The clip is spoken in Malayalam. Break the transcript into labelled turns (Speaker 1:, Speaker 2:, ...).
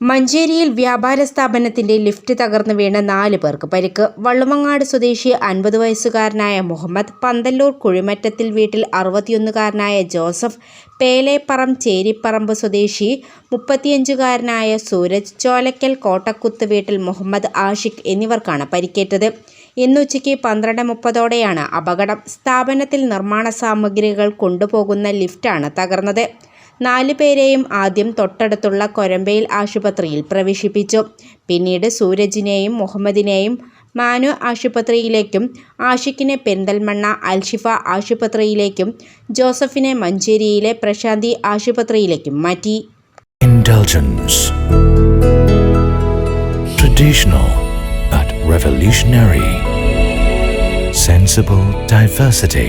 Speaker 1: മഞ്ചേരിയിൽ വ്യാപാര സ്ഥാപനത്തിന്റെ ലിഫ്റ്റ് തകർന്നു വീണ നാല് പേർക്ക് പരിക്ക്. വള്ളുമങ്ങാട് സ്വദേശി അൻപത് വയസ്സുകാരനായ മുഹമ്മദ് പന്തല്ലൂർ കുഴിമറ്റത്തിൽ വീട്ടിൽ അറുപത്തിയൊന്നുകാരനായ ജോസഫ് പേലേപ്പറം ചേരിപ്പറമ്പ് സ്വദേശി മുപ്പത്തിയഞ്ചുകാരനായ സൂരജ് ചോലക്കൽ കോട്ടക്കുത്ത് വീട്ടിൽ മുഹമ്മദ് ആഷിഖ് എന്നിവർക്കാണ് പരിക്കേറ്റത്. ഇന്നുച്ചയ്ക്ക് പന്ത്രണ്ട് മുപ്പതോടെയാണ് അപകടം. സ്ഥാപനത്തിൽ നിർമ്മാണ സാമഗ്രികൾ കൊണ്ടുപോകുന്ന ലിഫ്റ്റാണ് തകർന്നത്. നാല് പേരെയും ആദ്യം തൊട്ടടുത്തുള്ള കൊരമ്പയിൽ ആശുപത്രിയിൽ പ്രവേശിപ്പിച്ചു പിന്നീട് സൂരജിനെയും മുഹമ്മദിനെയും മാനു ആശുപത്രിയിലേക്കും ആഷിഖിനെ പെരിന്തൽമണ്ണ അൽഷിഫ ആശുപത്രിയിലേക്കും ജോസഫിനെ മഞ്ചേരിയിലെ പ്രശാന്തി ആശുപത്രിയിലേക്കും മാറ്റി.
Speaker 2: Traditional but revolutionary. Sensible diversity.